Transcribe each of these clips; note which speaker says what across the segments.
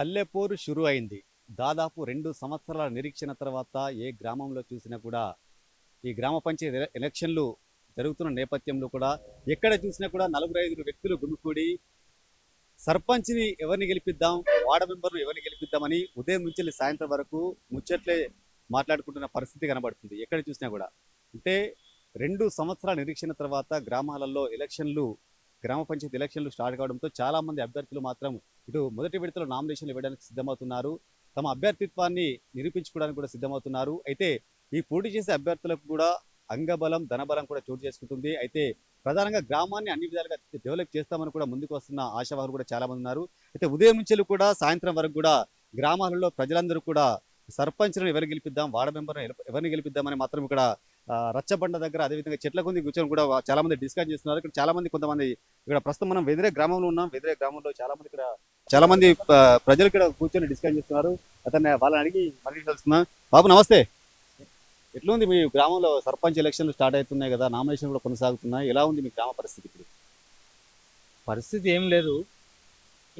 Speaker 1: పల్లెపోరు షురు అయింది. దాదాపు రెండు సంవత్సరాల నిరీక్షణ తర్వాత ఏ గ్రామంలో చూసినా కూడా ఈ గ్రామ పంచాయతీ ఎలక్షన్లు జరుగుతున్న నేపథ్యంలో కూడా ఎక్కడ చూసినా కూడా నలుగురు ఐదుగురు వ్యక్తులు గుమికూడి సర్పంచ్ని ఎవరిని గెలిపిద్దాం వార్డు మెంబర్ను ఎవరిని గెలిపిద్దామని ఉదయం నుంచి సాయంత్రం వరకు ముచ్చట్లే మాట్లాడుకుంటున్న పరిస్థితి కనబడుతుంది. ఎక్కడ చూసినా కూడా. అంటే రెండు సంవత్సరాల నిరీక్షణ తర్వాత గ్రామాలలో ఎలక్షన్లు గ్రామ పంచాయతీ ఎలక్షన్లు స్టార్ట్ కావడంతో చాలా మంది అభ్యర్థులు మాత్రం ఇటు మొదటి విడతలో నామినేషన్లు ఇవ్వడానికి సిద్ధమవుతున్నారు. తమ అభ్యర్థిత్వాన్ని నిరూపించుకోవడానికి కూడా సిద్ధమవుతున్నారు. అయితే ఈ పోటీ చేసే అభ్యర్థులకు కూడా అంగబలం ధనబలం కూడా చోటు చేసుకుంటుంది. అయితే ప్రధానంగా గ్రామాన్ని అన్ని విధాలుగా డెవలప్ చేస్తామని కూడా ముందుకు వస్తున్న ఆశావాహులు కూడా చాలా మంది ఉన్నారు. అయితే ఉదయం నుంచి కూడా సాయంత్రం వరకు కూడా గ్రామాలలో ప్రజలందరూ కూడా సర్పంచ్లను ఎవరు గెలిపిద్దాం వార్డు మెంబర్ను ఎవరిని గెలిపిద్దామని మాత్రం ఇక్కడ రచ్చబండ దగ్గర అదేవిధంగా చెట్ల కొంది కూర్చొని కూడా చాలా మంది డిస్కస్ చేస్తున్నారు. ఇక్కడ చాలా మంది కొంతమంది ఇక్కడ ప్రస్తుతం మనం వెదిరే గ్రామంలో ఉన్నాం. వెదిరే గ్రామంలో చాలా మంది ఇక్కడ చాలా మంది ప్రజలు ఇక్కడ కూర్చొని డిస్కస్ చేస్తున్నారు. అతన్ని వాళ్ళని అడిగి మళ్ళీ తెలుసుకున్నా బాబు నమస్తే. ఎట్లుంది మీ గ్రామంలో సర్పంచ్ ఎలక్షన్లు స్టార్ట్ అవుతున్నాయి కదా నామినేషన్ కూడా కొనసాగుతున్నాయి. ఎలా ఉంది మీ గ్రామ పరిస్థితి ఇప్పుడు?
Speaker 2: పరిస్థితి ఏం లేదు.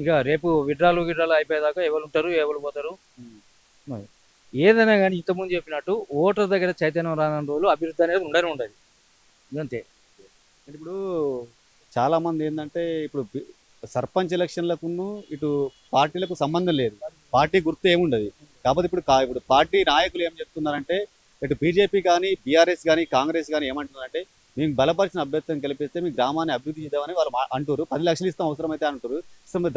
Speaker 2: ఇక రేపు విడ్రాలు విడ్రాలు అయిపోయేదాకా ఎవరు ఉంటారు ఎవరు పోతారు? ఏదైనా కానీ ఇంతకుముందు చెప్పినట్టు ఓటర్ దగ్గర చైతన్యం రాని రోజులు అభివృద్ధి అనేది ఉండనే ఉండదు. అంతే.
Speaker 1: అంటే ఇప్పుడు చాలా మంది ఏంటంటే ఇప్పుడు సర్పంచ్ ఎలక్షన్లకును ఇటు పార్టీలకు సంబంధం లేదు. పార్టీ గుర్తు ఏముండదు. కాకపోతే ఇప్పుడు ఇప్పుడు పార్టీ నాయకులు ఏం చెప్తున్నారంటే ఇటు బీజేపీ కానీ బీఆర్ఎస్ కానీ కాంగ్రెస్ కానీ ఏమంటున్నారంటే మేము బలపరిచిన అభ్యర్థిని గెలిపిస్తే మీ గ్రామాన్ని అభివృద్ధి చేద్దామని వాళ్ళు అంటారు పది లక్షలు ఇస్తాం అవసరమైతే అంటారు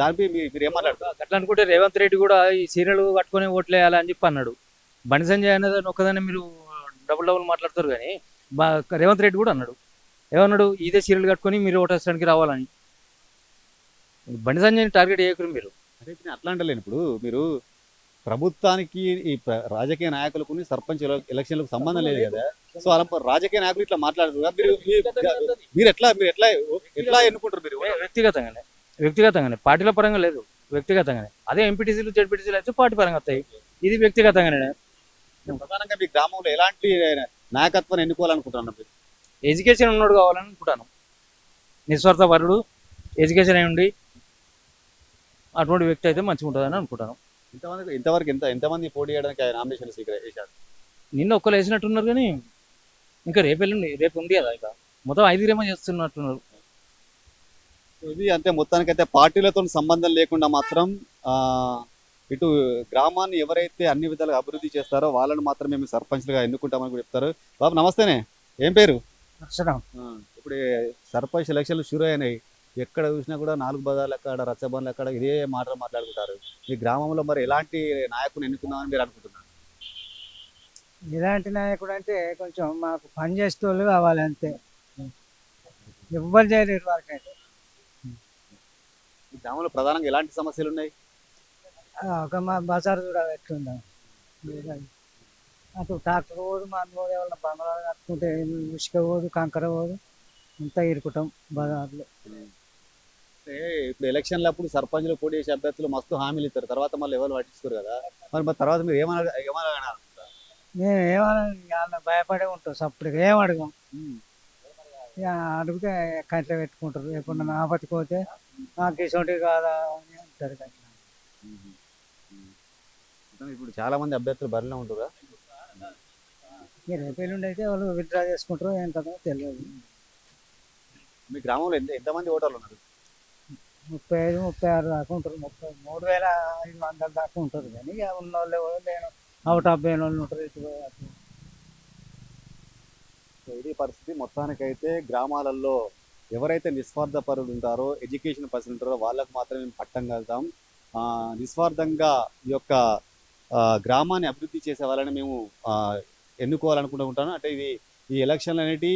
Speaker 1: దానిపై మీరు ఏం మాట్లాడతారు
Speaker 2: అట్లా అనుకుంటే రేవంత్ రెడ్డి కూడా ఈ సీరియల్ కట్టుకొని ఓట్లు వేయాలి అని చెప్పి అన్నాడు. బండి సంజయ్ అనేది ఒక్కదాన్ని మీరు డబుల్ డబుల్ మాట్లాడతారు కానీ రేవంత్ రెడ్డి కూడా అన్నాడు. ఏమన్నాడు? ఇదే సీరియల్ కట్టుకొని మీరు ఓటేసడానికి రావాలని. బండి సంజయ్ని టార్గెట్ చేయకరు మీరు.
Speaker 1: నేను అట్లా అంటలేను. ఇప్పుడు మీరు ప్రభుత్వానికి ఈ రాజకీయ నాయకులకు సర్పంచ్ ఎల- ఎలక్షన్లకు సంబంధం లేదు కదా. సో అలా రాజకీయ నాయకులు ఇట్లా మాట్లాడదు మీరు మీరు ఎట్లా మీరు ఎట్లా ఎట్లా ఎన్నుకుంటారు మీరు?
Speaker 2: వ్యక్తిగతంగానే. వ్యక్తిగతంగానే. పార్టీల పరంగా లేదు. వ్యక్తిగతంగానే. అదే ఎంపీటీసీలు జెడ్పీటీసీలు అయితే పార్టీ పరంగా వస్తాయి. ఇది వ్యక్తిగతంగానే.
Speaker 1: ప్రధానంగా మీ గ్రామంలో ఎలాంటి నాయకత్వాన్ని ఎన్నుకోవాలనుకుంటున్నారు మీరు?
Speaker 2: ఎడ్యుకేషన్ ఉన్నాడు కావాలని అనుకుంటాను. నిస్వార్థ వరుడు ఎడ్యుకేషన్ అయి ఉండి అటువంటి వ్యక్తి అయితే మంచిగా ఉంటుందని అనుకుంటాను.
Speaker 1: ఇంతమంది ఇంతవరకు ఎంత ఎంతమంది పోటీ చేయడానికి నామినేషన్ స్వీకరించారు
Speaker 2: నిన్న ఒక్కరు వేసినట్టున్నారు కానీ ఇంకా రేపు వెళ్ళండి రేపు ఉంది కదా ఇక. మొత్తం ఐదుగురేమో చేస్తున్నట్టున్నారు.
Speaker 1: ఇది అంతే మొత్తానికైతే పార్టీలతో సంబంధం లేకుండా మాత్రం ఆ ఇటు గ్రామాన్ని ఎవరైతే అన్ని విధాలుగా అభివృద్ధి చేస్తారో వాళ్ళని మాత్రం మేము సర్పంచ్లుగా ఎన్నుకుంటామని కూడా చెప్తారు. బాబు నమస్తేనే. ఏం పేరు? ఇప్పుడు సర్పంచ్ ఎలక్షన్లు షురు అయినాయి. ఎక్కడ చూసినా కూడా నాలుగు బజార్లు ఎక్కడ రచ్చబండ్లు ఎక్కడ ఇదే మాటలు మాట్లాడుకుంటారు. ఈ గ్రామంలో మరి ఎలాంటి నాయకుని ఎన్నుకుందామని మీరు అనుకుంటున్నారు?
Speaker 3: ఇలాంటి నాయకుడు అంటే కొంచెం మాకు పని చేసేటోళ్ళు కావాలి అంతే. ఎవ్వరు చేయలేరు వరకు అయితే
Speaker 1: గ్రామంలో ప్రధానంగా ఎలాంటి సమస్యలు ఉన్నాయి?
Speaker 3: ఒక మా బజార్ కూడా ఎట్లుందా అటు ట్రాక్టర్ పోదు మా పోదు ఎవరైనా బంగాళాలు కట్టుకుంటే ఉసుక పోదు కంకర పోదు అంతా ఇరుకుతాం బజార్లో.
Speaker 1: ఇప్పుడు ఎలక్షన్లు అప్పుడు సర్పంచ్లు పోటీ చేసే అభ్యర్థులు మస్తు హామీలు ఇస్తారు. తర్వాత మళ్ళీ ఎవరు పట్టించుకోరు కదా. మరి మరి తర్వాత మీరు ఏమన్నా ఏమన్నా
Speaker 3: మేము ఏమన్నా భయపడే ఉంటాం. సప్పుడుగా ఏం అడగం. అడిగితే కంట్లో పెట్టుకుంటారు. ఎప్పుడన్నా ఆపత్తి పోతే నాకు ఇటువంటి కాదా అని అంటారు.
Speaker 1: ఇప్పుడు చాలా మంది అభ్యర్థులు బరిలో ఉంటారా?
Speaker 3: రేపు ఎల్లుండి అయితే వాళ్ళు విత్డ్రా చేసుకుంటారో ఏం కదా తెలియదు.
Speaker 1: మీ గ్రామంలో ఎంత ఎంతమంది ఓటర్లు ఉన్నారు?
Speaker 3: ముప్పై ఐదు ముప్పై ఆరు దాకా ఉంటారు. ముప్పై మూడు వేల ఐదు వందల దాకా ఉంటారు కానీ ఇక ఉన్న వాళ్ళు ఎవరు లేను అవుట్ ఆఫ్ పోయిన వాళ్ళు ఉంటారు ఇటు పోయి అటు.
Speaker 1: సో ఇది పరిస్థితి. మొత్తానికైతే గ్రామాలలో ఎవరైతే నిస్వార్థ పరులు ఉంటారో ఎడ్యుకేషన్ పర్సన్ ఉంటారో వాళ్ళకు మాత్రమే మేము పట్టం కలుగుతాం ఆ, నిస్వార్థంగా ఈ యొక్క గ్రామాన్ని అభివృద్ధి చేసే వాళ్ళని మేము ఎన్నుకోవాలనుకుంటూ ఉంటాను. అంటే ఇది ఈ ఎలక్షన్లు అనేటి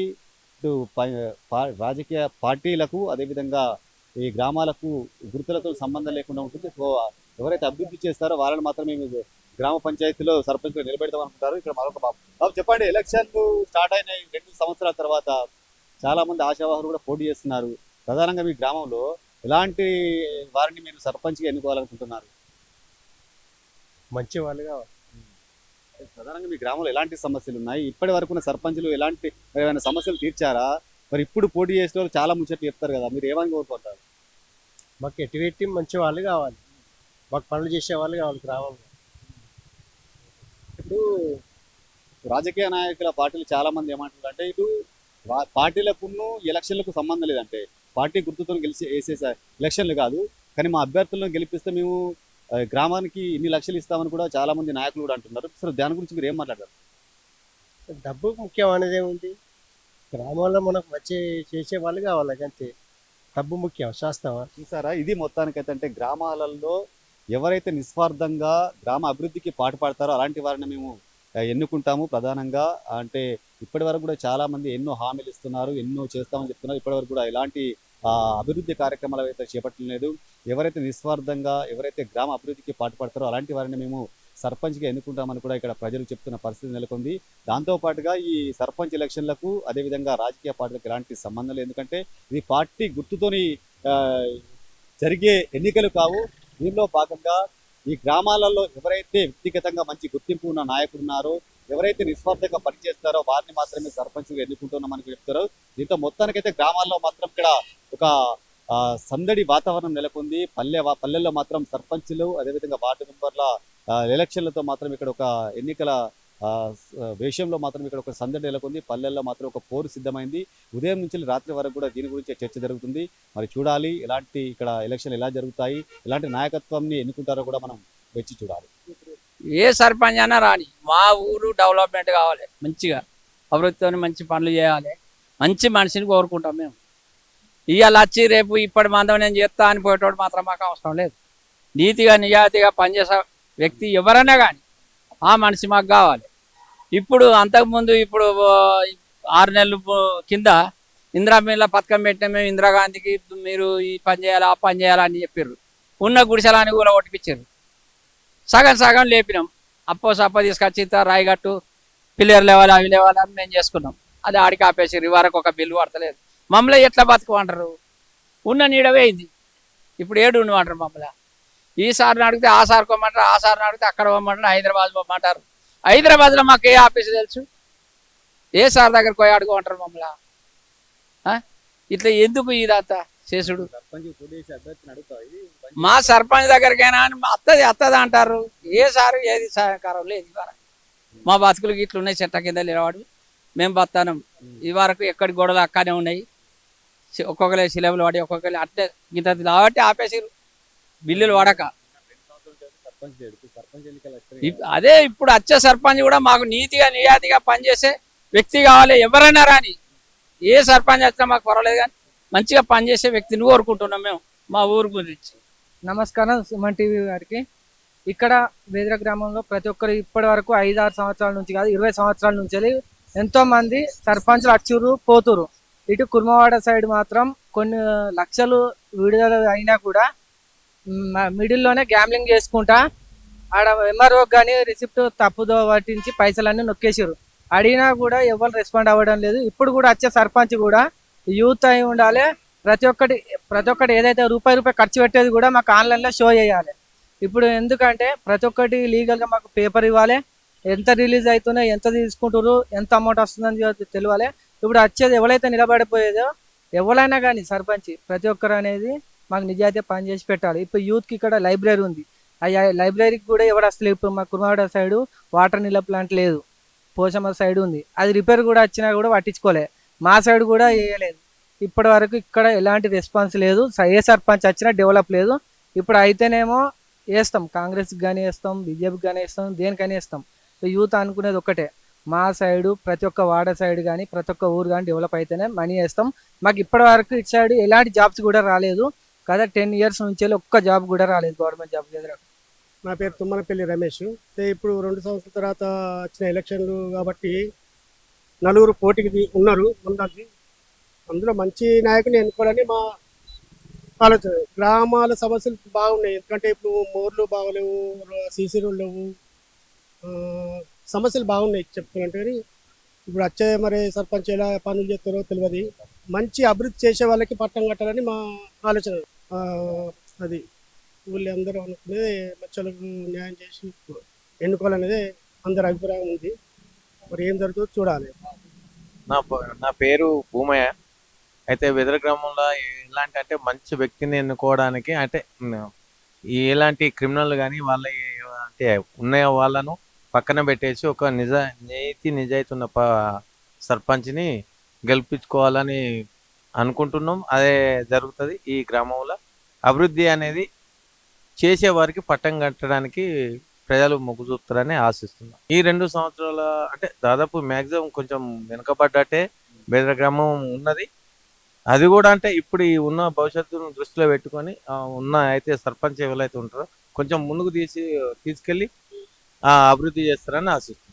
Speaker 1: ఇటు రాజకీయ పార్టీలకు అదేవిధంగా ఈ గ్రామాలకు గుర్తులతో సంబంధం లేకుండా ఉంటుంది. సో ఎవరైతే అభివృద్ధి చేస్తారో వాళ్ళని మాత్రమే మేము గ్రామ పంచాయతీలో సర్పంచ్ నిలబెడతాం అనుకుంటారు. ఇక్కడ మరొక బాబు. బాబు చెప్పండి ఎలక్షన్లు స్టార్ట్ అయిన రెండు సంవత్సరాల తర్వాత. చాలా మంది ఆశావాహులు కూడా పోటీ చేస్తున్నారు. ప్రధానంగా మీ గ్రామంలో ఎలాంటి వారిని మీరు సర్పంచ్గా ఎన్నుకోవాలనుకుంటున్నారు?
Speaker 4: మంచి వాళ్ళు కావాలి
Speaker 1: ప్రధానంగా మీ గ్రామంలో ఎలాంటి సమస్యలు ఉన్నాయి ఇప్పటి వరకు ఉన్న సర్పంచులు ఎలాంటి ఏమైనా సమస్యలు తీర్చారా? మరి ఇప్పుడు పోటీ చేసే వాళ్ళు చాలా ముచ్చట్లు చెప్తారు కదా మీరు ఏమని కోరుకుంటారు?
Speaker 4: మాకు ఎటు పెట్టి మంచి వాళ్ళు కావాలి. మాకు పనులు చేసే వాళ్ళు కావాలి గ్రామంలో.
Speaker 1: ఇప్పుడు రాజకీయ నాయకుల పార్టీలు చాలా మంది ఏమంటారు అంటే ఇటు పార్టీలకును ఎలక్షన్లకు సంబంధం లేదంటే పార్టీ గుర్తుతో గెలిచి వేసే ఎలక్షన్లు కాదు. కానీ మా అభ్యర్థులను గెలిపిస్తే మేము గ్రామానికి ఇన్ని లక్షలు ఇస్తామని కూడా చాలా మంది నాయకులు కూడా అంటున్నారు. అసలు దాని గురించి మీరు ఏం మాట్లాడారు
Speaker 4: డబ్బు ముఖ్యం అనేది ఏముంది గ్రామంలో మనకు మంచి చేసే వాళ్ళు కావాలి అంతే. డబ్బు ముఖ్యం శాస్త్రమా?
Speaker 1: చూసారా? ఇది మొత్తానికైతే అంటే గ్రామాలలో ఎవరైతే నిస్వార్థంగా గ్రామ అభివృద్ధికి పాటుపడతారో అలాంటి వారిని మేము ఎన్నుకుంటాము ప్రధానంగా. అంటే ఇప్పటి వరకు కూడా చాలా మంది ఎన్నో హామీలు ఇస్తున్నారు ఎన్నో చేస్తామని చెప్తున్నారు. ఇప్పటి వరకు కూడా ఎలాంటి అభివృద్ధి కార్యక్రమాలు అయితే చేపట్టలేదు ఎవరైతే నిస్వార్థంగా ఎవరైతే గ్రామ అభివృద్ధికి పాటుపడతారో అలాంటి వారిని మేము సర్పంచ్గా ఎన్నుకుంటామని కూడా ఇక్కడ ప్రజలు చెప్తున్న పరిస్థితి నెలకొంది. దాంతో పాటుగా ఈ సర్పంచ్ ఎలక్షన్లకు అదేవిధంగా రాజకీయ పార్టీలకు ఎలాంటి సంబంధం లేదు. ఎందుకంటే ఇది పార్టీ గుర్తుతోని జరిగే ఎన్నికలు కావు. దీనిలో భాగంగా ఈ గ్రామాలలో ఎవరైతే వ్యక్తిగతంగా మంచి గుర్తింపు ఉన్న నాయకులు ఉన్నారో ఎవరైతే నిస్వార్థంగా పనిచేస్తారో వారిని మాత్రమే సర్పంచ్గా ఎన్నుకుంటున్నామని చెప్తారు. దీంతో మొత్తానికైతే గ్రామాల్లో మాత్రం ఇక్కడ ఒక సందడి వాతావరణం నెలకొంది. పల్లె పల్లెల్లో మాత్రం సర్పంచ్లు అదేవిధంగా వార్డు మెంబర్ల ఎలక్షన్లతో మాత్రం ఇక్కడ ఒక ఎన్నికల విషయంలో వేషంలో మాత్రం ఇక్కడ ఒక సందడి నెలకొంది. పల్లెల్లో మాత్రం ఒక పోరు సిద్ధమైంది. ఉదయం నుంచి రాత్రి వరకు కూడా దీని గురించి చర్చ జరుగుతుంది. మరి చూడాలి ఎలాంటి ఇక్కడ ఎలక్షన్ ఎలా జరుగుతాయి ఎలాంటి నాయకత్వాన్ని ఎన్నుకుంటారో కూడా మనం వచ్చి చూడాలి.
Speaker 5: ఏ సర్పంచ్ అయినా రాని మా ఊరు డెవలప్మెంట్ కావాలి. మంచిగా అభివృద్ధితో మంచి పనులు చేయాలి. మంచి మనిషిని కోరుకుంటాం మేము. ఇవాళ వచ్చి రేపు ఇప్పటి మందం నేను చేస్తా అని పోయేటోడు మాత్రం మాకు అవసరం లేదు. నీతిగా నిజాయితీగా పనిచేసే వ్యక్తి ఎవరైనా కానీ ఆ మనిషి మాకు కావాలి. ఇప్పుడు అంతకుముందు ఇప్పుడు ఆరు నెలలు కింద ఇందిరా మిల్ల పథకం పెట్టిన మేము ఇందిరాగాంధీకి మీరు ఈ పని చేయాలి ఆ పని చేయాలి అని చెప్పారు ఉన్న గుడిసెలాన్ని కూడా ఒట్టిపించారు సగం సగం లేపినాం. అప్పో సప్ప తీసుకొచ్చి రాయిగట్టు పిల్లర్ లేవాలి అవి లేవాలి అని మేము చేసుకున్నాం. అది ఆడికి ఆపేసారు ఈ వరకు ఒక బిల్లు పడతలేదు. మమ్మల్ని ఎట్లా బతుకుమంటారు? ఉన్న నీడ వేయింది ఇప్పుడు ఏడు ఉండమంటారు మమ్మల్ని. ఈ సార్ని అడిగితే ఆ సార్ పోమంటారు ఆ సార్ని అడిగితే అక్కడ పోమంటారు హైదరాబాద్ పోమంటారు. హైదరాబాద్లో మాకు ఏ ఆఫీస్ తెలుసు? ఏ సార్ దగ్గరికి పోయి అడుగుమంటారు మమ్మల్ని? ఇట్లా ఎందుకు ఇదంతా చేసుడు? మా సర్పంచ్ దగ్గరికైనా అత్తది అత్తది అంటారు. ఏ సారు ఏది సహకారం లేదు మా బతుకులు ఇట్లా ఉన్నాయి చెట్ల కింద నిలబడి మేము బతానం ఈ వరకు ఎక్కడి గోడలు అక్కనే ఉన్నాయి. ఒక్కొక్కలే సిలబులు వాడి ఒక్కొక్కరు అట్లే ఇంత కాబట్టి ఆపేసారు బిల్లులు వాడక. అదే ఇప్పుడు వచ్చే సర్పంచ్ కూడా మాకు నీతిగా నియాతిగా పనిచేసే వ్యక్తి కావాలి. ఎవరైనా రాని ఏ సర్పంచ్ వచ్చినా మాకు పర్వాలేదు కానీ మంచిగా పనిచేసే వ్యక్తిని కోరుకుంటున్నాం మేము. మా ఊరు గురించి.
Speaker 3: నమస్కారం సుమన్ టీవీ గారికి. ఇక్కడ బేదర గ్రామంలో ప్రతి ఒక్కరు ఇప్పటి వరకు ఐదు ఆరు సంవత్సరాల నుంచి కాదు ఇరవై సంవత్సరాల నుంచి ఎంతో మంది సర్పంచ్లు అచ్చురు పోతురు ఇటు కుర్మవాడ సైడ్ మాత్రం కొన్ని లక్షలు విడుదల అయినా కూడా మిడిల్లోనే గ్యాంబ్లింగ్ చేసుకుంటా ఆడ ఎంఆర్ఓ కానీ రిసిప్ట్ తప్పుదో పట్టించి పైసలన్నీ నొక్కేసారు అడిగినా కూడా ఎవరు రెస్పాండ్ అవ్వడం లేదు. ఇప్పుడు కూడా వచ్చే సర్పంచ్ కూడా యూత్ అయి ఉండాలి. ప్రతి ఒక్కటి ప్రతి ఒక్కటి ఏదైతే రూపాయి రూపాయి ఖర్చు పెట్టేది కూడా మాకు ఆన్లైన్లో షో చేయాలి. ఇప్పుడు ఎందుకంటే ప్రతి ఒక్కటి లీగల్గా మాకు పేపర్ ఇవ్వాలి. ఎంత రిలీజ్ అవుతున్నాయి ఎంత తీసుకుంటారు ఎంత అమౌంట్ వస్తుందని తెలియాలి ఇప్పుడు వచ్చేది ఎవరైతే నిలబడిపోయేదో ఎవరైనా కానీ సర్పంచ్ ప్రతి ఒక్కరు అనేది మాకు నిజాయితీ పని చేసి పెట్టాలి. ఇప్పుడు యూత్కి ఇక్కడ లైబ్రరీ ఉంది. ఆ లైబ్రరీకి కూడా ఎవరు అసలు ఇప్పుడు మా కుర్మాడ సైడు వాటర్ నిల ప్లాంట్ లేదు. పోచమ్మ సైడ్ ఉంది. అది రిపేర్ కూడా వచ్చినా కూడా పట్టించుకోలే. మా సైడ్ కూడా వేయలేదు. ఇప్పటి వరకు ఇక్కడ ఎలాంటి రెస్పాన్స్ లేదు. ఏ సర్పంచ్ వచ్చినా డెవలప్ లేదు. ఇప్పుడు అయితేనేమో వేస్తాం. కాంగ్రెస్కి కానీ వేస్తాం బీజేపీకి కానీ వేస్తాం దేనికైనా వేస్తాం. యూత్ అనుకునేది ఒక్కటే. మా సైడు ప్రతి ఒక్క వాడ సైడ్ కానీ ప్రతి ఒక్క ఊరు కానీ డెవలప్ అయితేనే మనీ వేస్తాం. మాకు ఇప్పటి వరకు ఇటు సైడ్ ఎలాంటి జాబ్స్ కూడా రాలేదు. కదా టెన్ ఇయర్స్ నుంచి ఒక్క జాబ్ కూడా రాలేదు గవర్నమెంట్ జాబ్ దగ్గర
Speaker 4: నా పేరు తుమ్మనపల్లి రమేష్. ఇప్పుడు రెండు సంవత్సరాల తర్వాత వచ్చిన ఎలక్షన్లు కాబట్టి నలుగురు పోటీకి ఉన్నారు ముందరికి అందులో మంచి నాయకుని ఎన్నుకోవాలని మా ఆలోచన. గ్రామాల సమస్యలు బాగున్నాయి. ఎందుకంటే ఇప్పుడు మోర్లు బాగలేవు సీసీ రోడ్లు లేవు. సమస్యలు బాగున్నాయి చెప్తున్నట్టు కానీ ఇప్పుడు వచ్చే మరి సర్పంచ్ ఎలా పనులు చేస్తారో తెలియదు. మంచి అభివృద్ధి చేసే వాళ్ళకి పట్టం కట్టాలని మా ఆలోచన. అది ఊళ్ళో అందరూ అనుకునేది మచ్చలకు న్యాయం చేసి ఎన్నుకోవాలనేది అందరి అభిప్రాయం ఉంది. మరి ఏం జరుగుతుందో చూడాలి.
Speaker 6: నా నా పేరు భూమయ్య. అయితే వెదర గ్రామంలో ఎలాంటి అంటే మంచి వ్యక్తిని ఎన్నుకోవడానికి అంటే ఎలాంటి క్రిమినల్ కానీ వాళ్ళ అంటే ఉన్న వాళ్ళను పక్కన పెట్టేసి ఒక నిజ నేతి నిజాయితీ ఉన్న ప సర్పంచ్ని గెలిపించుకోవాలని అనుకుంటున్నాం. అదే జరుగుతుంది ఈ గ్రామంలో. అభివృద్ధి అనేది చేసేవారికి పట్టం కట్టడానికి ప్రజలు మొగ్గు చూపుతారని ఆశిస్తున్నాం. ఈ రెండు సంవత్సరాల అంటే దాదాపు మ్యాక్సిమం కొంచెం వెనుకబడ్డట్టే బెదర గ్రామం ఉన్నది. అది కూడా అంటే ఇప్పుడు ఈ ఉన్న భవిష్యత్తును దృష్టిలో పెట్టుకొని ఉన్న అయితే సర్పంచ్ ఎవరైతే ఉంటారో కొంచెం ముందుకు తీసి తీసుకెళ్ళి అభివృద్ధి చేస్తారని ఆశిస్తున్నాను.